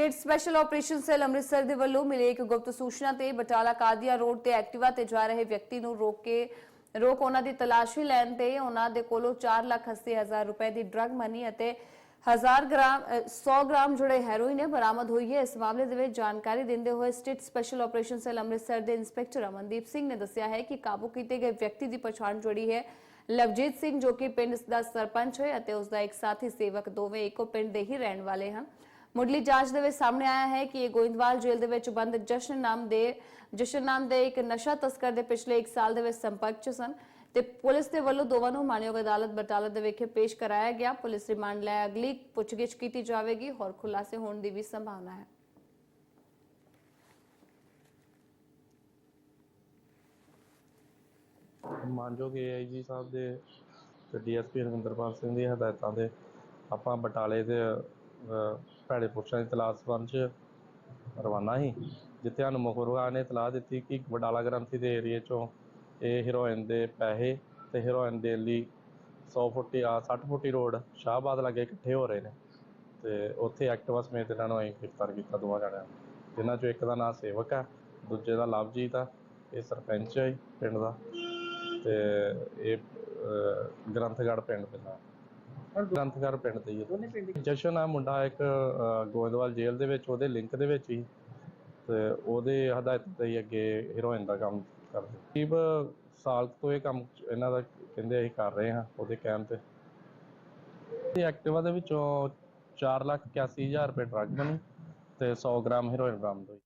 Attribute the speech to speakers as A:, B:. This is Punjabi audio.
A: State special operation cell Amritsar ਦੇ ਵੱਲੋਂ ਮਿਲੀ ਇੱਕ ਗੁਪਤ ਸੂਚਨਾ ਤੇ ਬਟਾਲਾ ਕਾਦੀਆ ਰੋਡ ਤੇ ਐਕਟਿਵਾ ਤੇ ਜਾ ਰਹੇ ਵਿਅਕਤੀ ਨੂੰ ਰੋਕ ਕੇ ਰੋਕ ਉਹਨਾਂ ਦੀ ਤਲਾਸ਼ੀ ਲੈਣ ਤੇ ਉਹਨਾਂ ਦੇ ਕੋਲੋਂ 4,80,000 ਰੁਪਏ ਦੀ ਡਰੱਗ ਮਨੀ ਅਤੇ 1000 ਗ੍ਰਾਮ 100 ਗ੍ਰਾਮ ਜੁੜੇ ਹੈਰੋਇਨ ਬਰਾਮਦ ਹੋਈ ਹੈ। ਇਸ ਮਾਮਲੇ ਦੇ ਵਿੱਚ ਜਾਣਕਾਰੀ ਦਿੰਦੇ ਹੋਏ state special operation cell Amritsar ਦੇ ਇੰਸਪੈਕਟਰ ਅਮਨਦੀਪ ਸਿੰਘ ਨੇ ਦੱਸਿਆ ਹੈ ਕਿ ਕਾਬੂ ਕੀਤੇ ਗਏ ਵਿਅਕਤੀ ਦੀ ਪਛਾਣ ਜੁੜੀ ਹੈ ਲਵਜੀਤ ਸਿੰਘ ਜੋ ਕਿ ਪਿੰਡ ਦਾ ਸਰਪੰਚ ਹੈ ਅਤੇ ਉਸ ਦਾ ਇੱਕ ਸਾਥੀ ਸੇਵਕ ਦੋਵੇਂ ਇੱਕੋ ਪਿੰਡ ਦੇ ਹੀ ਰਹਿਣ ਵਾਲੇ ਹਨ। ਮੁੱਢਲੀ ਜਾਂਚ ਦੇ ਵਿੱਚ ਸਾਹਮਣੇ ਆਇਆ ਹੈ ਕਿ ਇਹ ਗੋਇੰਦਵਾਲ ਜੇਲ੍ਹ ਦੇ ਵਿੱਚ ਬੰਦ ਜਸ਼ਨ ਨਾਮ ਦੇ, ਜਸ਼ਨ ਨਾਮ ਦੇ ਇੱਕ ਨਸ਼ਾ ਤਸਕਰ ਦੇ ਪਿਛਲੇ 1 ਸਾਲ ਦੇ ਵਿੱਚ ਸੰਪਰਕ 'ਚ ਸਨ ਤੇ ਪੁਲਿਸ ਦੇ ਵੱਲੋਂ ਦੋਵਾਂ ਨੂੰ ਮਾਨਯੋਗ ਅਦਾਲਤ ਬਟਾਲਾ ਦੇ ਵਿਖੇ ਪੇਸ਼ ਕਰਾਇਆ ਗਿਆ। ਪੁਲਿਸ ਰਿਮਾਂਡ ਲੈ ਅਗਲੀ ਪੁੱਛਗਿੱਛ ਕੀਤੀ ਜਾਵੇਗੀ। ਹੋਰ ਖੁਲਾਸੇ ਹੋਣ ਦੀ ਵੀ ਸੰਭਾਵਨਾ ਹੈ।
B: ਮਾਨਯੋਗ ਏਆਈਜੀ ਸਾਹਿਬ ਦੇ ਤੇ ਡੀਐਸਪੀ ਰਵਿੰਦਰਪਾਲ ਸਿੰਘ ਦੀ ਹਦਾਇਤਾਂ ਦੇ ਆਪਾਂ ਬਟਾਲੇ ਦੇ ਭੈੜੇ ਪੁਰਸ਼ਾਂ ਦੀ ਤਲਾਸ਼ 'ਚ ਰਵਾਨਾ ਸੀ ਜਿੱਥੇ ਸਾਨੂੰ ਮੁਖਬਰਾ ਨੇ ਇਤਲਾਹ ਦਿੱਤੀ ਕਿ ਬਟਾਲਾ ਗ੍ਰੰਥੀ ਦੇ ਏਰੀਏ 'ਚੋਂ ਇਹ ਹੀਰੋਇਨ ਦੇ ਪੈਸੇ ਤੇ ਹੀਰੋਇਨ ਦੇ ਲਈ 100 ਫੁੱਟੀ ਆ 60 ਫੁੱਟੀ ਰੋਡ ਸ਼ਾਹਬਾਦ ਲਾਗੇ ਇਕੱਠੇ ਹੋ ਰਹੇ ਨੇ ਤੇ ਉੱਥੇ ਐਕਟਿਵਾ ਸਮੇਤ ਇਹਨਾਂ ਨੂੰ ਅਸੀਂ ਗ੍ਰਿਫਤਾਰ ਕੀਤਾ ਦੋਵਾਂ ਜਣਿਆਂ ਨੂੰ ਜਿਨ੍ਹਾਂ 'ਚੋਂ ਇੱਕ ਦਾ ਨਾਮ ਸੇਵਕ ਹੈ ਦੂਜੇ ਦਾ ਲਵਜੀਤ ਆ ਇਹ ਸਰਪੰਚ ਹੈ ਪਿੰਡ ਦਾ ਤੇ ਇਹ ਅਹ, ਗ੍ਰੰਥਗੜ੍ਹ ਪਿੰਡ ਦਾ ਗ੍ਰੰਥਗੜ੍ਹ ਪਿੰਡ ਦੇ ਹੀ
C: ਦੋਨੇ ਪਿੰਡ
B: ਹੈ। ਜਸ਼ਨ ਆ ਮੁੰਡਾ ਇੱਕ ਗੋਇੰਦਵਾਲ ਜੇਲ੍ਹ ਦੇ ਵਿੱਚ ਉਹਦੇ ਲਿੰਕ ਦੇ ਵਿੱਚ ਹੀ। ਤੇ ਉਹਦੇ ਹਦਾਇਤ ਤੇ ਹੀ ਅੱਗੇ ਹੀਰੋਇਨ ਦਾ ਕੰਮ ਕਰਦੇ। ਕਰੀਬ ਸਾਲ ਕੁ ਤੋਂ ਇਹ ਕੰਮ ਇਹਨਾਂ ਦਾ ਕਹਿੰਦੇ ਅਸੀਂ ਕਰ ਰਹੇ ਹਾਂ ਉਹਦੇ ਕਹਿਣ ਤੇ। ਇਹ ਐਕਟਿਵਾ ਦੇ ਵਿੱਚੋਂ 481000 ਰੁਪਏ ਡਰੱਗ ਬਣੀ ਤੇ 100 ਗ੍ਰਾਮ ਹੀਰੋਇਨ ਬਰਾਮਦ ਹੋਈ